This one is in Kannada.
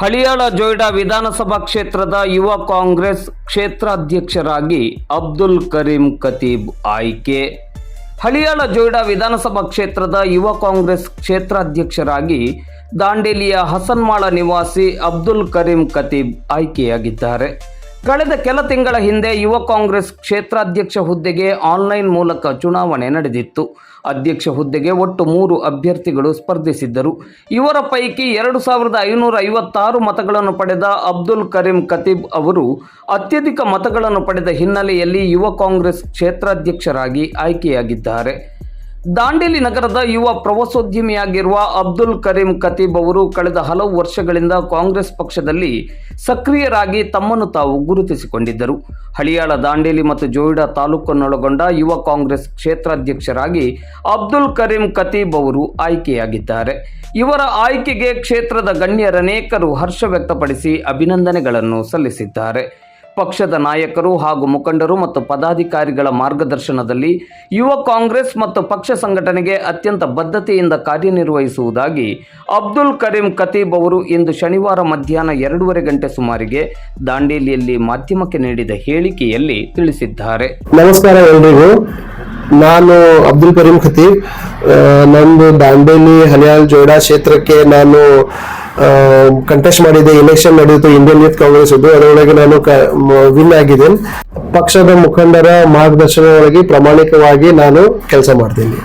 ಹಳಿಯಾಳ ಜೊಯ್ಡಾ ವಿಧಾನಸಭಾ ಕ್ಷೇತ್ರದ ಯುವ ಕಾಂಗ್ರೆಸ್ ಕ್ಷೇತ್ರಾಧ್ಯಕ್ಷರಾಗಿ ಅಬ್ದುಲ್ ಕರೀಂ ಖತೀಬ್ ಆಯ್ಕೆ. ಹಳಿಯಾಳ ಜೊಯ್ಡಾ ವಿಧಾನಸಭಾ ಕ್ಷೇತ್ರದ ಯುವ ಕಾಂಗ್ರೆಸ್ ಕ್ಷೇತ್ರಾಧ್ಯಕ್ಷರಾಗಿ ದಾಂಡೇಲಿಯ ಹಸನ್ಮಾಳ ನಿವಾಸಿ ಅಬ್ದುಲ್ ಕರೀಂ ಖತೀಬ್ ಆಯ್ಕೆಯಾಗಿದ್ದಾರೆ. ಕಳೆದ ಕೆಲ ತಿಂಗಳ ಹಿಂದೆ ಯುವ ಕಾಂಗ್ರೆಸ್ ಕ್ಷೇತ್ರಾಧ್ಯಕ್ಷ ಹುದ್ದೆಗೆ ಆನ್ಲೈನ್ ಮೂಲಕ ಚುನಾವಣೆ ನಡೆದಿತ್ತು. ಅಧ್ಯಕ್ಷ ಹುದ್ದೆಗೆ ಒಟ್ಟು ಮೂರು ಅಭ್ಯರ್ಥಿಗಳು ಸ್ಪರ್ಧಿಸಿದ್ದರು. ಇವರ ಪೈಕಿ ಎರಡು ಸಾವಿರದ ಐನೂರ ಐವತ್ತಾರು ಮತಗಳನ್ನು ಪಡೆದ ಅಬ್ದುಲ್ ಕರೀಂ ಖತೀಬ್ ಅವರು ಅತ್ಯಧಿಕ ಮತಗಳನ್ನು ಪಡೆದ ಹಿನ್ನೆಲೆಯಲ್ಲಿ ಯುವ ಕಾಂಗ್ರೆಸ್ ಕ್ಷೇತ್ರಾಧ್ಯಕ್ಷರಾಗಿ ಆಯ್ಕೆಯಾಗಿದ್ದಾರೆ. ದಾಂಡೇಲಿ ನಗರದ ಯುವ ಪ್ರವಾಸೋದ್ಯಮಿಯಾಗಿರುವ ಅಬ್ದುಲ್ ಕರೀಂ ಖತೀಬ್ ಅವರು ಕಳೆದ ಹಲವು ವರ್ಷಗಳಿಂದ ಕಾಂಗ್ರೆಸ್ ಪಕ್ಷದಲ್ಲಿ ಸಕ್ರಿಯರಾಗಿ ತಮ್ಮನ್ನು ತಾವು ಗುರುತಿಸಿಕೊಂಡಿದ್ದರು. ಹಳಿಯಾಳ, ದಾಂಡೇಲಿ ಮತ್ತು ಜೋಯಿಡಾ ತಾಲೂಕನ್ನೊಳಗೊಂಡ ಯುವ ಕಾಂಗ್ರೆಸ್ ಕ್ಷೇತ್ರಾಧ್ಯಕ್ಷರಾಗಿ ಅಬ್ದುಲ್ ಕರೀಂ ಖತೀಬ್ ಅವರು ಆಯ್ಕೆಯಾಗಿದ್ದಾರೆ. ಇವರ ಆಯ್ಕೆಗೆ ಕ್ಷೇತ್ರದ ಗಣ್ಯರನೇಕರು ಹರ್ಷ ವ್ಯಕ್ತಪಡಿಸಿ ಅಭಿನಂದನೆಗಳನ್ನು ಸಲ್ಲಿಸಿದ್ದಾರೆ. ಪಕ್ಷದ ನಾಯಕರು ಹಾಗೂ ಮುಖಂಡರು ಮತ್ತು ಪದಾಧಿಕಾರಿಗಳ ಮಾರ್ಗದರ್ಶನದಲ್ಲಿ ಯುವ ಕಾಂಗ್ರೆಸ್ ಮತ್ತು ಪಕ್ಷ ಸಂಘಟನೆಗೆ ಅತ್ಯಂತ ಬದ್ಧತೆಯಿಂದ ಕಾರ್ಯನಿರ್ವಹಿಸುವುದಾಗಿ ಅಬ್ದುಲ್ ಕರೀಂ ಖತೀಬ್ ಅವರು ಇಂದು ಶನಿವಾರ ಮಧ್ಯಾಹ್ನ ಎರಡೂವರೆ ಗಂಟೆ ಸುಮಾರಿಗೆ ದಾಂಡೇಲಿಯಲ್ಲಿ ಮಾಧ್ಯಮಕ್ಕೆ ನೀಡಿದ ಹೇಳಿಕೆಯಲ್ಲಿ ತಿಳಿಸಿದ್ದಾರೆ. ನಮಸ್ಕಾರ ಎಲ್ರಿಗೂ. ನಾನು ಅಬ್ದುಲ್ ಕರೀಂ ಖತೀಬ್. ನಂದು ದಾಂಡೇಲಿ ಹಲಿಯಾಲ್ ಜೋಡಾ ಕ್ಷೇತ್ರಕ್ಕೆ ನಾನು ಕಂಟೆಸ್ಟ್ ಮಾಡಿದ್ದೆ ಎಲೆಕ್ಷನ್ ನಡೆಯಿತು ಇಂಡಿಯನ್ ಯೂತ್ ಕಾಂಗ್ರೆಸ್ ಇದ್ದು ಅದರೊಳಗೆ ನಾನು ವಿನ್ ಆಗಿದ್ದೇನೆ. ಪಕ್ಷದ ಮುಖಂಡರ ಮಾರ್ಗದರ್ಶನ ಒಳಗೆ ಪ್ರಾಮಾಣಿಕವಾಗಿ ನಾನು ಕೆಲಸ ಮಾಡ್ತೀನಿ.